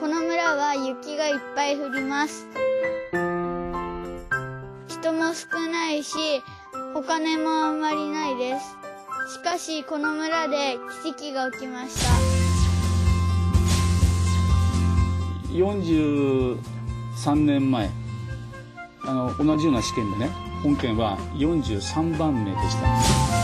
この村は雪がいっぱい降ります。人も少ないし、お金もあんまりないです。しかし、この村で奇跡が起きました。43年前あの同じような試験でね本県は43番目でした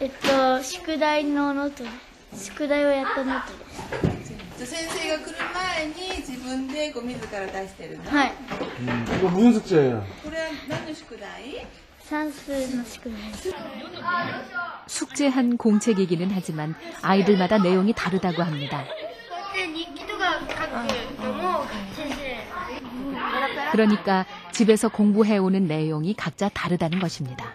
えっと、宿題のノートです。宿題をやったノートです。じゃあ先生が来る前に自分でこう自ら出してるの、はい。 이거 무슨 숙제예요? これは何の宿題算数の宿題です。 숙제한 공책이기는 하지만 아이들마다 내용이 다르다고 합니다. 日記とか書くのも先生 그러니까 집에서 공부해오는 내용이 각자 다르다는 것입니다.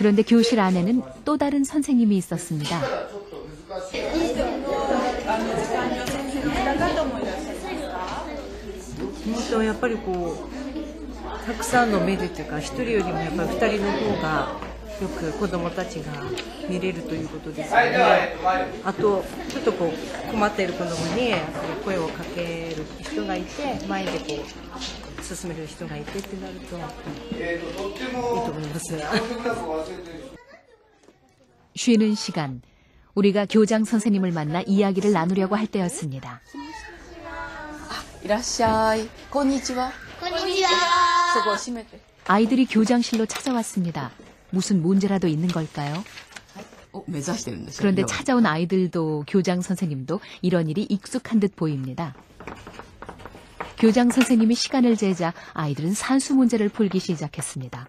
그런데 교실 안에는 또 다른 선생님이 있었습니다. 本当やっぱりこうたくさんの目でというか一人よりもやっぱり二人の方がよく子どもたちが見れるということですのであとちょっとこう困っている子どもにやっぱり声をかける人がいて前でこう 進める人がいてってなるといいと思います。 쉬는 시간. 우리가 교장 선생님을 만나 이야기를 나누려고 할 때였습니다. いらっしゃい。こんにちは。こんにちはそこを閉めて。 아이들이 교장실로 찾아왔습니다. 무슨 문제라도 있는 걸까요? お、目指してるんですよ。 그런데 要は 찾아온 아이들도 교장 선생님도 이런 일이 익숙한 듯 보입니다. 교장 선생님이 시간을 재자 아이들은 산수 문제를 풀기 시작했습니다.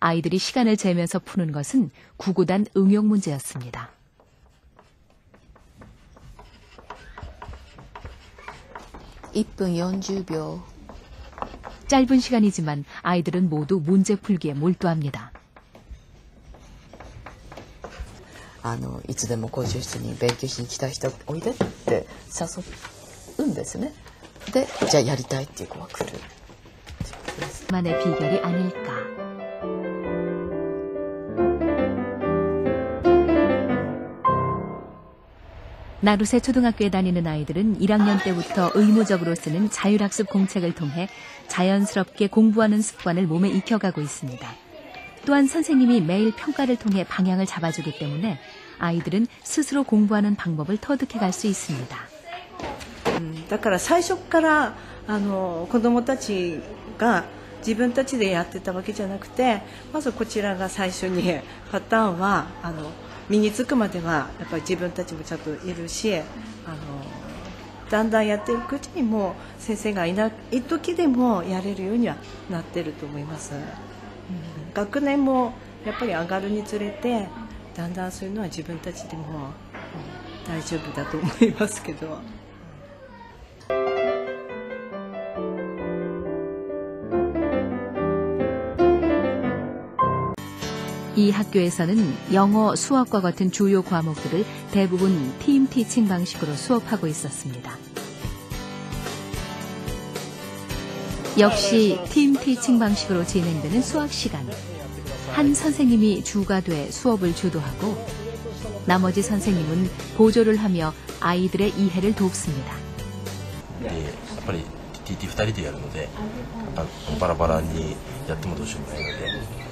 아이들이 시간을 재면서 푸는 것은 구구단 응용 문제였습니다. 일分40秒。 짧은 시간이지만 아이들은 모두 문제 풀기에 몰두합니다. あの、いつでも校長室に勉強しに来た人おいでって誘うんですね。 で、じゃあやりたいっていう子は来る。 만의 비결이 아닐까. 나루세 초등학교에 다니는 아이들은 1학년 때부터 의무적으로 쓰는 자율학습 공책을 통해 자연스럽게 공부하는 습관을 몸에 익혀가고 있습니다. 또한 선생님이 매일 평가를 통해 방향을 잡아주기 때문에 아이들은 스스로 공부하는 방법을 터득해 갈 수 있습니다. だから最初からあの子どもたちが自分たちでやってたわけじゃなくてまずこちらが最初にパターンはあの身につくまではやっぱり自分たちもちゃんといるしあのだんだんやっていくうちにも先生がいない時でもやれるようにはなってると思います、うん学年もやっぱり上がるにつれてだんだんそういうのは自分たちでも、うん大丈夫だと思いますけど。 이 학교에서는 영어, 수학과 같은 주요 과목들을 대부분 팀 티칭 방식으로 수업하고 있었습니다. 역시 팀 티칭 방식으로 진행되는 수학 시간. 한 선생님이 주가 돼 수업을 주도하고 나머지 선생님은 보조를 하며 아이들의 이해를 돕습니다. でやっぱり TT2 人でやるのであのバラバラにやってもどうしようもないので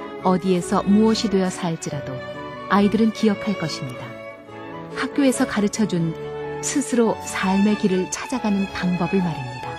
어디에서 무엇이 되어 살지라도 아이들은 기억할 것입니다. 학교에서 가르쳐 준 스스로 삶의 길을 찾아가는 방법을 말입니다.